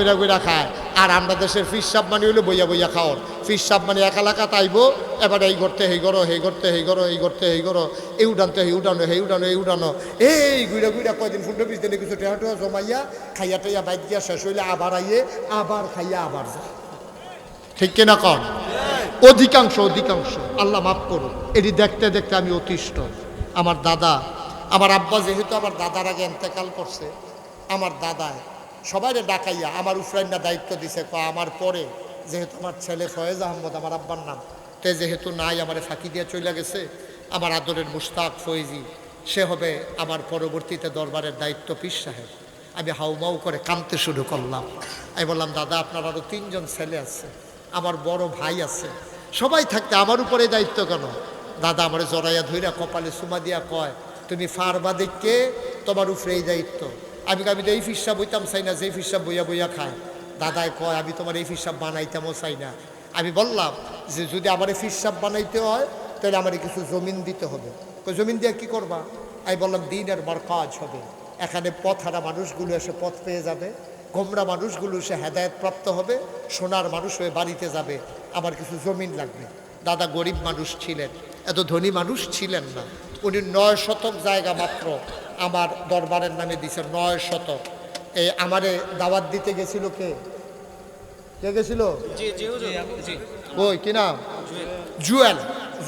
কইরা কইরা খায়। আর আমরা দেশের ফিস সাপ মানে হইল বইয়া বইয়া খাওয়ার। ফিস সাপ মানে একা এলাকা তাইবো, এবার এই করতে হেই করো হেই করতে হেই করো এই করতে হেই করো এই উঠানতে হেই উঠানো হেই উঠানো, এই উঠানো। এই গুইরা গুইরা কয়দিন ফুটো পিস দিনে কিছু টেহা টেহা জমাইয়া, খাইয়া টাইয়া বাইক দিয়া শেষ হইলে আবার আইয়ে, আবার খাইয়া আবার যায়। ঠিক কিনা কন? অধিকাংশ অধিকাংশ, আল্লাহ মাফ করুন এটি দেখতে দেখতে আমি অতিষ্ঠ। আমার দাদা, আমার আব্বা যেহেতু আমার দাদার আগে এন্তেকাল করছে, আমার দাদায় সবাইরে ডাকাইয়া আমার উফরাইনা দায়িত্ব দিছে ক আমার পরে যেহেতু আমার ছেলে ফয়েজ আহমদ, আমার আব্বার নাম, তে যেহেতু নাই, আমার ফাঁকি দিয়ে চলে গেছে, আমার আদরের মুস্তাক ফয়েজি, সে হবে আমার পরবর্তীতে দরবারের দায়িত্ব পীর সাহেব। আমি হাউমাউ করে কাঁদতে শুরু করলাম। আমি বললাম, দাদা, আপনার আরও তিনজন ছেলে আছে, আমার বড় ভাই আছে, সবাই থাকতে আমার উপরে দায়িত্ব কেন? দাদা আমার জড়াইয়া ধইরা কপালে সুমা দিয়া কয়, তুমি ফারবা দেখকে তোমার উপরে এই দায়িত্ব। আমি আমি তো এই ফিসাব বইতাম, চাই না যে ফিসাব বইয়া বইয়া খায়। দাদায় কয়, আমি তোমার এই ফিসাব বানাইতামও চাই না। আমি বললাম যে, যদি আমার এই ফিসাব বানাইতে হয়, তাহলে আমার কিছু জমিন দিতে হবে। জমিন দিয়ে কি করবা? আমি বললাম দিন আর বার কাজ হবে। এখানে পথ হারা মানুষগুলো এসে পথ পেয়ে যাবে, গোমরা মানুষগুলো সে হেদায়ত প্রাপ্ত হবে, সোনার মানুষ হয়ে বাড়িতে যাবে, আমার কিছু জমিন লাগবে। দাদা গরিব মানুষ ছিলেন, এত ধনী মানুষ ছিলেন না। উনি নয় শতক জায়গা মাত্র আমার দরবারের নামে দিছে নয় শতক এই আমারে দাওয়াত দিতে গেছিল কে? কে গেছিল? ওই কি নাম? জুয়েল।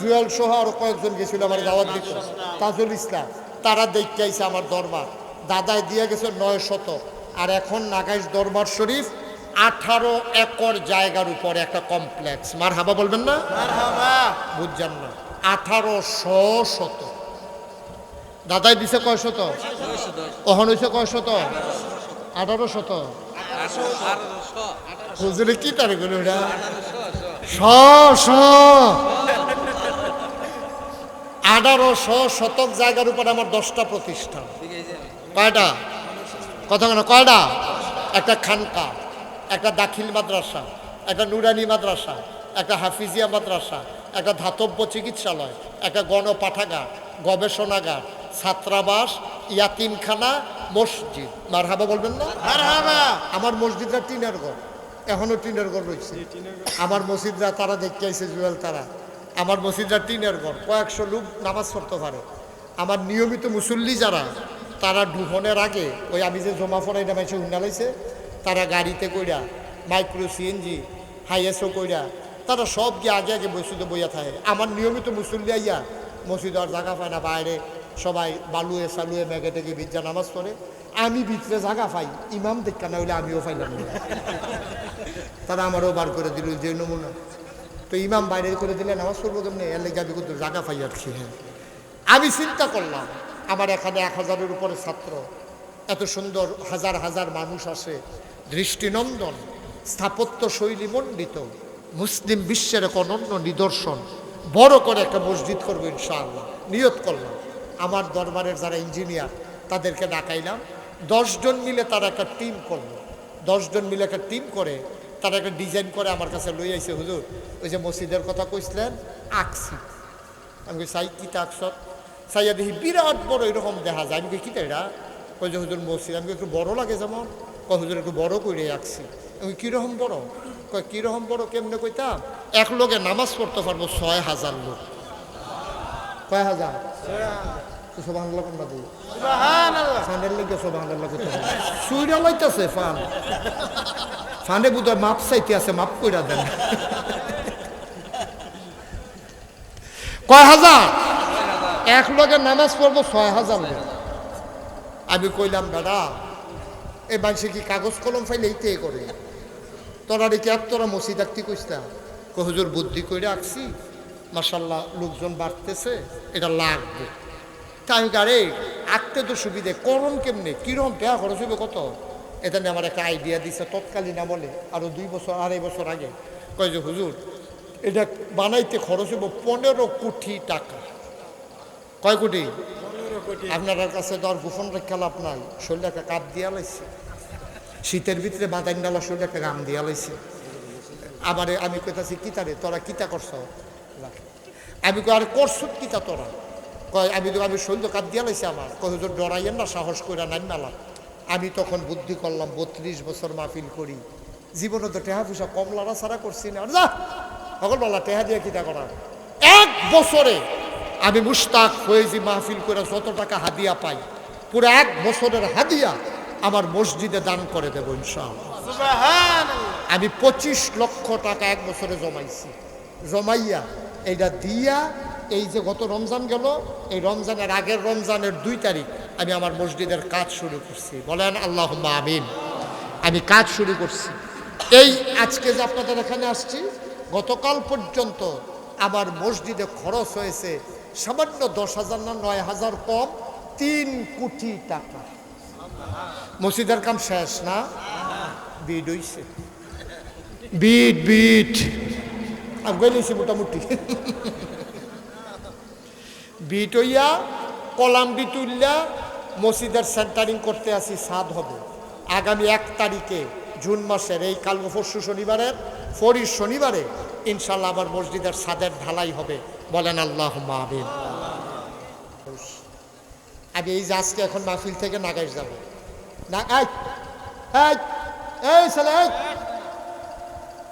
জুয়েল সহ আরও কয়েকজন গেছিল আমার দাওয়াত দিতে। তাজুল ইসলাম। তারা দেখতে আইছে আমার দরবার। দাদায় দিয়ে গেছে নয় শত। আর এখন নাগাইশ দরবার শরীফ আঠারো একর জায়গার উপরে একটা কমপ্লেক্স। মার হাবা বলবেন না? বুঝছেন না। আঠারো শত। দাদাই দিছে কয় শত? অহন হয়েছে কয় শত? আঠারো শত। হুজুরে কি তারিখ হলো এটা? শ শ শতক জায়গার উপর আমার দশটা প্রতিষ্ঠান। কয়টা? কথা কেন? কয়টা? একটা খানকা, একটা দাখিল মাদ্রাসা, একটা নুরানি মাদ্রাসা, একটা হাফিজিয়া মাদ্রাসা, একটা ধাতব্য চিকিৎসালয়, একটা গণপাঠাগার, গবেষণাগার ছাত্রাবাস ইয়াতিমখানা মসজিদ। মারহাবা বলবেন না? আমার মসজিদটা টিনের ঘর। এখনও টিনের ঘর রয়েছে। আমার মসজিদরা তারা দেখতে আইছে জুয়েল তারা। আমার মসজিদরা টিনের ঘর। কয়েকশো লোক নামাজ পড়তে পারে। আমার নিয়মিত মুসল্লি যারা তারা ডুবনের আগে ওই আমি যে জমা পড়াই নামাইছে উন্নালাইছে তারা গাড়িতে কইরা মাইক্রো সিএনজি হাইএসও কইরা তারা সব গিয়ে আগে আগে মসজিদে বইয়া থাকে। আমার নিয়মিত মুসল্লি আইয়া মসজিদ আর জায়গা পায় না বাইরে সবাই বালুয়ে সালুয়ে মেঘে টেগে বিদ্যা নামাজ পড়ে। আমি ভিতরে জাগা পাই, ইমাম দেখা না হইলে আমিও পাইলাম তারা আমারও বার করে দিল, যে নমুনা। তো ইমাম বাইরে করে দিলে নামাজ পড়ব কেমনি? এর লেগে আমি কিন্তু জায়গা পাই কি হ্যাঁ। আমি চিন্তা করলাম, আমার এখানে এক হাজারের উপরে ছাত্র, এত সুন্দর হাজার হাজার মানুষ আসে। দৃষ্টিনন্দন, স্থাপত্য শৈলী মণ্ডিত, মুসলিম বিশ্বের এক অনন্য নিদর্শন। বড় করে একটা মসজিদ করব ইনশাআল্লাহ, নিয়ত করলাম। আমার দরবারের যারা ইঞ্জিনিয়ার তাদেরকে ডাকাইলাম। দশজন মিলে তারা একটা টিম করল। দশজন মিলে একটা টিম করে তারা একটা ডিজাইন করে আমার কাছে লই আইছে হুজুর ওই যে মসজিদের কথা কইছিলেন আঁকছি আমি চাই কি আঁকছত চাইয়া দেখি বিরাট বড় এরকম দেখা যায়। আমি কই, কি এটা? কই যে হুজুর মসজিদ। আমি একটু বড় লাগে যেমন? কয় হুজুর একটু বড় করে আঁকছি আমি কীরকম বড়? কয় কীরকম বড় কেমনে কইতাম? এক লোকে নামাজ পড়তে পারব ছয় হাজার লোক। কয় হাজার? সোবাহ কোনটা দিই ফান্ডের লেগে সোবাহ করতে হবে। সুইরা লাইতেছে ফান ফান্ডে বুধ মাপ চাইতে আছে মাপ কইরা দেন। কয় হাজার? এক লগে নামাজ পড়ব ছয় হাজার আমি কইলাম দাদা এই মানুষে কি কাগজ কলম ফাইলে এইতে করে? তোরা রেখে এক তোরা মসজিদ আঁকতে কইস্তা কই হুজুর বুদ্ধি কইরা আঁকছি। মাসাল্লাহ লোকজন বাড়তেছে এটা লাগবে। তা আমি আরে আঁকতে তো সুবিধে করম কেমনে? কিরম দেয়া খরচ হইবে কত? এটা নিয়ে আমার একটা আইডিয়া দিছে তৎকালীন বলে আরও দুই বছর আড়াই বছর আগে। কয় যে হুজুর এটা বানাইতে খরচ হইব পনেরো কোটি টাকা। কয় কোটি? আপনার কাছে তো আর গোপন রেখা লাভ নাই শরীরে একটা কাপ দিয়া লাইছে। শীতের ভিতরে বাদাইন ডালা শরীরে একটা গাম দিয়া লাইছে। আমারে আমি কইতাছি কিতারে তোরা কিতা করছ? আমি কই আর করছুত কিতা তোরা। কয় আমি তো আমি শরীর কাপ দিয়া লাইছে আমার। কয় হুজুর ডরাইয়েন না সাহস কইরা নাই মেলা। আমি তখন বুদ্ধি করলাম বত্রিশ বছর মাহফিল করি। জীবনে তো টেহা পয়সা কম লড়া ছাড়া করছি না। যা সকল বলা টেহা দিয়ে কিতা করা? এক বছরে আমি মুস্তাক ফয়েজি মাহফিল করে যত টাকা হাদিয়া পাই পুরো এক বছরের হাদিয়া আমার মসজিদে দান করে দেবো ইনশাআল্লাহ। আমি পঁচিশ লক্ষ টাকা এক বছরে জমাইছি। জমাইয়া এইটা দিয়া এই যে গত রমজান গেল, এই রমজানের আগের রমজানের দুই তারিখ আমি আমার মসজিদের কাজ শুরু করছি। বলেন আল্লাহ আমিন। আমি কাজ শুরু করছি। এই আজকে যে আপনাদের এখানে আসছি, গতকাল পর্যন্ত আমার মসজিদে খরচ হয়েছে সামান্য দশ হাজার না নয় হাজার কম, তিন কোটি টাকা। মসজিদের কাম শেষ না? বিড হইছে। বিট বিট। আমি গেলেছি মোটামুটি। বিট হইয়া, কলাম বিট উল্লা মসজিদের সেন্টারিং করতে আসি, সাদ হবে। আগামী এক তারিখে, জুন মাসের, এই কাল পরশু শনিবারের ফরির শনিবারে ইনশাল্লাহ আমার মসজিদের সাদের ঢালাই হবে। বলেন আল্লাহ মাহবিন আমি এই যে আজকে এখন মাহফিল থেকে নাগাইশ যাব। না, এই ছেলে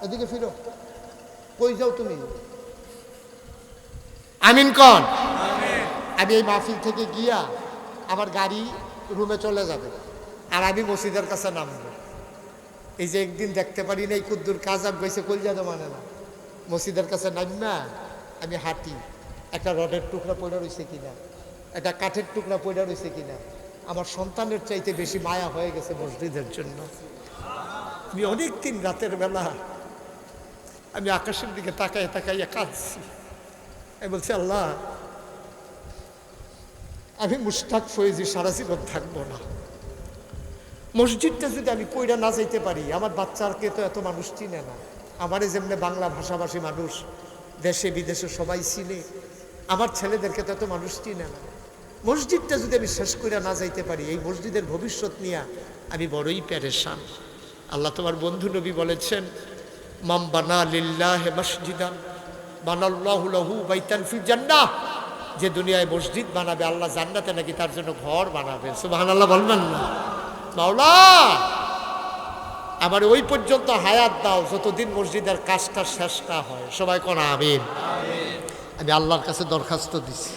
এদিকে ফিরো। কই যাও তুমি? আমিন কন। আমি এই মাহফিল থেকে গিয়া আমার গাড়ি রুমে চলে যাবে আর আমি মসজিদের কাছে নামবো। এই যে একদিন দেখতে পারি না এই কুদ্দুর কাজ আপ গেছে কলজাতে মানে না? মসজিদের কাছে নামনা আমি হাঁটি। একটা রডের টুকরা পড়ে রয়েছে কিনা? একটা কাঠের টুকরা পড়ে রয়েছে কিনা? আমার সন্তানের চাইতে বেশি মায়া হয়ে গেছে মসজিদের জন্য। আমি অনেক দিন রাতের বেলা আমি আকাশের দিকে তাকায় তাকাইয়া কাঁদছি আমি বলছি আল্লাহ আমি মুস্তাক ফয়েজি সারা জীবন থাকব না মসজিদটা যদি আমি কইরা না যাইতে পারি, আমার বাচ্চাকে তো এত মানুষ চিনে না। আমারে যেমনি বাংলা ভাষাভাষী মানুষ, দেশে, বিদেশে সবাই চিনে, আমার ছেলেদেরকে তো এত মানুষ চিনে না। মসজিদটা যদি আমি শেষ করে না যাইতে পারি, এই মসজিদের ভবিষ্যৎ নিয়ে আমি বড়ই প্যারেশান আল্লাহ তোমার বন্ধু নবী বলেছেন মাম বানা লিল্লাহ মসজিদান বানাল্লাহু লাহু বাইতান ফি জান্নাহ যে দুনিয়ায় মসজিদ বানাবে আল্লাহ জান্নাতে নাকি তার জন্য ঘর বানাবে। সুবহানাল্লাহ বলবেন না। মাওলা আমার ওই পর্যন্ত হায়াত দাও যতদিন মসজিদের কাজটা শেষ না হয়। সবাই কোন আমিন? আমি আল্লাহর কাছে দরখাস্ত দিছি।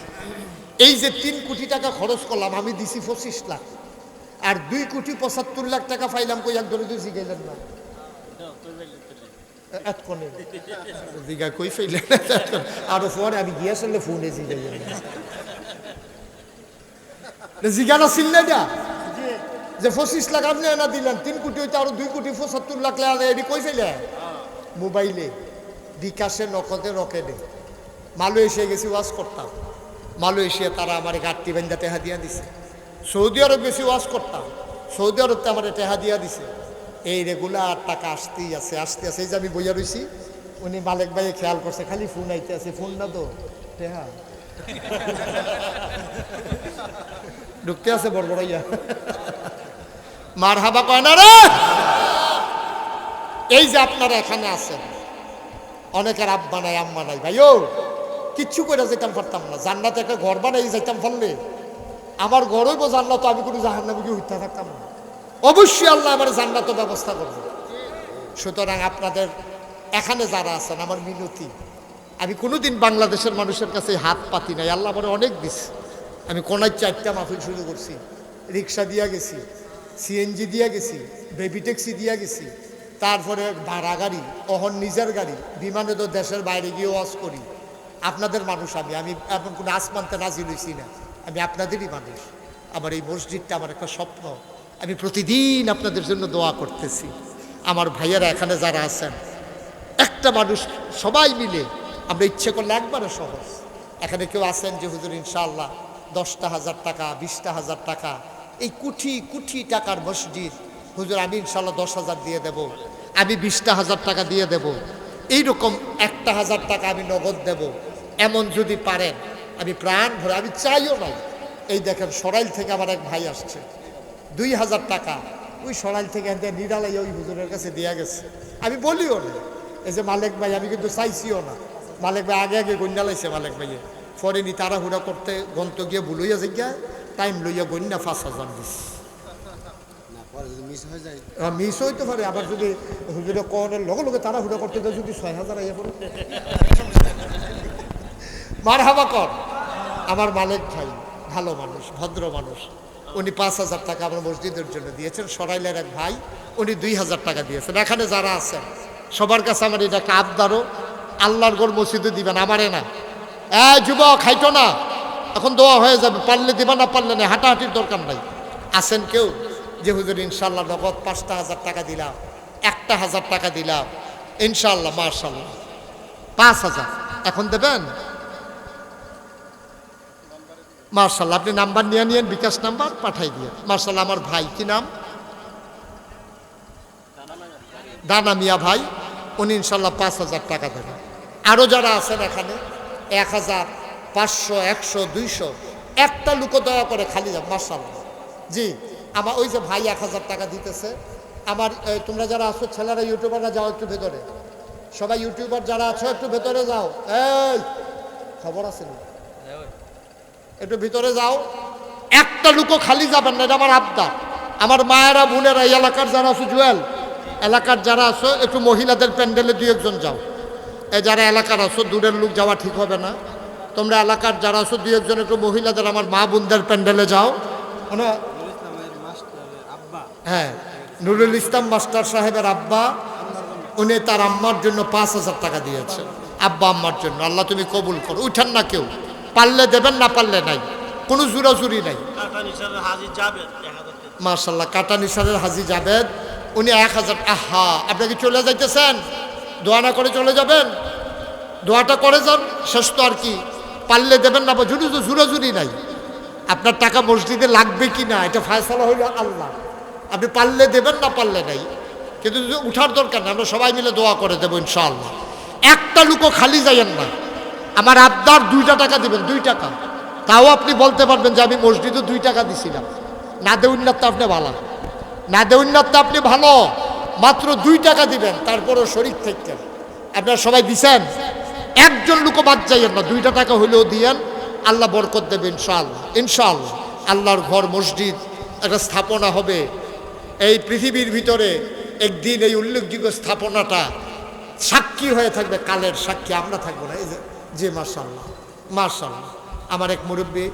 এই যে তিন কোটি টাকা খরচ করলাম আমি দিছি পঁচিশ লাখ। আর দুই কোটি পঁচাত্তর লাখ টাকা পাইলাম কই? একজনে তুই জিগাইলেন না। এতক্ষণে জিগা কই ফেললেন আরও পরে আমি গিয়েছিল ফোনে না যে পঁচিশ লাখ আপনি এনা দিলেন তিন কোটি হইতে আরও দুই কোটি পঁচাত্তর লাখ লেগে এটি কই ফেলে মোবাইলে বিকাশে নকদে রকেটে মালয়েশিয়া গেছি ওয়াজ করতাম মালয়েশিয়া তারা আমার বেন্দা টেহা দিয়া দিছে সৌদি আরব বেশি ওয়াজ করতাম সৌদি আরবতে আমার টেহা দিয়া দিছে এই রেগুলার টাকা আসতেই আছে, আসতে আছে। এই যে আমি বইয়া রইছি, উনি মালিক ভাইয়ে খেয়াল করছে, খালি ফোন আইতে আছে। ফোন না তো, টেহা। ঢুকতে আছে বড় বড় ইয়া মার হাবা কয় না রে? এই যে আপনারা এখানে আছেন, অনেকের আব্বা নাই, আম্মা নাই। ভাই ও কিচ্ছু করে যেতাম পারতাম না। জান্নাতে একটা ঘর বানাই যাইতাম পারলে, আমার ঘরই বো জান্নাত, আমি কোনো জাহান্নামে গিয়ে হইতে থাকতাম না। অবশ্যই আল্লাহ আমার জান্নাত ব্যবস্থা করবে। সুতরাং আপনাদের, এখানে যারা আছেন, আমার মিনতি, আমি কোনোদিন বাংলাদেশের মানুষের কাছে হাত পাতি নাই। আল্লাহ আমার অনেক দিছে। আমি কোনায় চারটা মাহফিল শুরু করছি। রিক্সা দিয়া গেছি সিএনজি দিয়া গেছি, বেবি ট্যাক্সি দিয়া গেছি। তারপরে ভাড়া গাড়ি, অহন নিজের গাড়ি, বিমানে তো দেশের বাইরে গিয়ে ওয়াজ করি। আপনাদের মানুষ আমি আমি এমন কোনো আসমানতে রাজি লইছি না। আমি আপনাদেরই মানুষ। আমার এই মসজিদটা আমার একটা স্বপ্ন। আমি প্রতিদিন আপনাদের জন্য দোয়া করতেছি। আমার ভাইয়েরা এখানে যারা আছেন, একটা মানুষ, সবাই মিলে, আমরা ইচ্ছে করলে একবারে সহজ। এখানে কেউ আছেন যে, হুজুর, ইনশাআল্লাহ দশটা হাজার টাকা, বিশটা হাজার টাকা, এই কুঠি কুঠি টাকার মসজিদ, হুজুর, আমি ইনশাল্লাহ দশ হাজার দিয়ে দেব। আমি বিশটা হাজার টাকা দিয়ে দেব। এইরকম একটা হাজার টাকা আমি নগদ দেব। এমন যদি পারেন, আমি প্রাণ ভরে, আমি চাইও নাই। এই দেখেন, সরাইল থেকে আমার এক ভাই আসছে। দুই হাজার টাকা। ওই সরাইল থেকে নিরালাই ওই হুজুরের কাছে দেওয়া গেছে। আমি বলিও না এই যে মালিক ভাই আমি কিন্তু চাইছিও না। মালিক ভাই আগে আগে গন্যা লাইছে মালিক ভাইয়ে। পরে নি তাড়াহুড়া করতে গন্ত গিয়ে ভুলইয়া জিজ্ঞা টাইম লইয়া গন্যা পাঁচ হাজার দিস মিস হয়ে যায়। মিস হইতে পারে আবার যদি হুজুরে কনের লগে লগে তারা হুড়া করতে দেয় যদি ছয় হাজার আইয়া পড়ে। মার হাবা কর। আমার মালিক ভাই ভালো মানুষ ভদ্র মানুষ। উনি পাঁচ হাজার টাকা আমার মসজিদের জন্য দিয়েছেন, সরাইলের এক ভাই, উনি দুই হাজার টাকা দিয়েছেন। এখানে যারা আছেন, সবার কাছে আমার এটা একটা আবদারও, আল্লাহর গোর মসজিদে দিবেন, আমারে না। এ যুবক খাইতো না। এখন দোয়া হয়ে যাবে, পারলে দিবা না পারলে না, হাঁটাহাঁটির দরকার নাই। আছেন কেউ? যে হুজুর ইনশাল্লাহ নগদ পাঁচটা হাজার টাকা দিলাম, একটা হাজার টাকা দিলাম ইনশাল্লাহ মার্শাল্লাহ পাঁচ হাজার। এখন দেবেন? মার্শাল্লাহ, আপনি নাম্বার নিয়ে নিয়েন, বিকাশ নাম্বার পাঠাই দিয়ে। মার্শাল আমার ভাই, কি নাম? দানা মিয়া ভাই, উনি ইনশাল্লাহ পাঁচ হাজার টাকা দেবেন। আরও যারা আছেন এখানে, এক হাজার পাঁচশো, একশো, দুইশো, একটা লুকো দয়া করে খালি যান, মার্শাল্লাহ। জি, আমার ওই যে ভাই এক হাজার টাকা দিতেছে, আমার তোমরা যারা আছো, ছেলেরা, ইউটিউবাররা যাও একটু ভেতরে। সবাই ইউটিউবার যারা আছো, একটু ভেতরে যাও। এই, খবর আছে না একটু ভিতরে যাও। একটা লুকো খালি যাবেন না, এটা আমার আবদার। আমার মায়েরা, বোনেরা, এই এলাকার যারা আছো, জুয়েল, এলাকার যারা আছো, একটু মহিলাদের প্যান্ডেলে দুই একজন যাও। এ যারা এলাকার আছো, দূরের লোক যাওয়া ঠিক হবে না। তোমরা এলাকার যারা আছো, দুই একজন একটু মহিলাদের, আমার মা বোনদের প্যান্ডেলে যাও। মানে হ্যাঁ নুরুল ইসলাম মাস্টার সাহেবের আব্বা, উনি তার আম্মার জন্য পাঁচ হাজার টাকা দিয়েছেন আব্বা, আম্মার জন্য। আল্লাহ তুমি কবুল করো। উঠান না কেউ। পারলে দেবেন না পারলে নাই। কোনো জুরাজুরি নাই। মার্শাল্লাহ কাটা নিসারের হাজি জাবেদ উনি এক হাজার আহা আপনি কি চলে যাইতেছেন? দোয়া না করে চলে যাবেন? দোয়াটা করে যান শেষ তো আর কি। পারলে দেবেন না জুড়ি তো জুরাজুরি নাই। আপনার টাকা মসজিদে লাগবে কি না এটা ফায়সালা হইল আল্লাহ। আপনি পারলে দেবেন না পারলে নাই। কিন্তু উঠার দরকার না আমরা সবাই মিলে দোয়া করে দেবো ইনশাআল্লাহ। একটা লুকো খালি যাইয়েন না। আমার আবদার দুইটা টাকা দিবেন, দুই টাকা। তাও আপনি বলতে পারবেন যে আমি মসজিদে দুই টাকা দিছিলাম। না দেউন না তো আপনি ভালো। না তো আপনি ভালো। মাত্র দুই টাকা দিবেন, তারপরও শরীর থাকতেন আপনারা সবাই দিছেন? একজন লোকও বাদ যাইয়েন না, দুইটা টাকা হলেও দিয়েন। আল্লাহ বরকত দেবে ইনশাআল্লাহ। ইনশাআল্লাহ আল্লাহর ঘর, মসজিদ, একটা স্থাপনা হবে। এই পৃথিবীর ভিতরে একদিন এই উল্লেখযোগ্য স্থাপনাটা সাক্ষী হয়ে থাকবে, কালের সাক্ষী। আমরা থাকব না, এই যে জি মার্শাল্লাহ মার্শাল্লাহ আমার এক মুরব্বী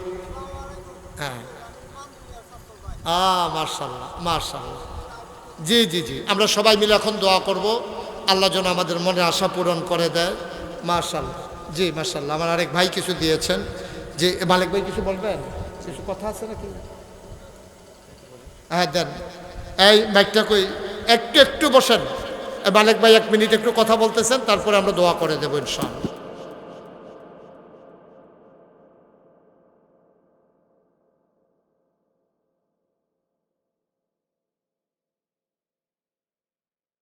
হ্যাঁ। আ মার্শাল্লাহ মার্শাল্লাহ জি জি জি, আমরা সবাই মিলে এখন দোয়া করব। আল্লাহ যেন আমাদের মনে আশা পূরণ করে দেয়। মার্শাল্লাহ জি মার্শাল্লাহ আমার আরেক ভাই কিছু দিয়েছেন। যে মালিক ভাই কিছু বলবেন? কিছু কথা আছে নাকি? হ্যাঁ দেন। এই বাইকটা কই? একটু একটু বসেন। মালিক ভাই এক মিনিট একটু কথা বলতেছেন, তারপরে আমরা দোয়া করে দেবো ইনশাআল্লাহ।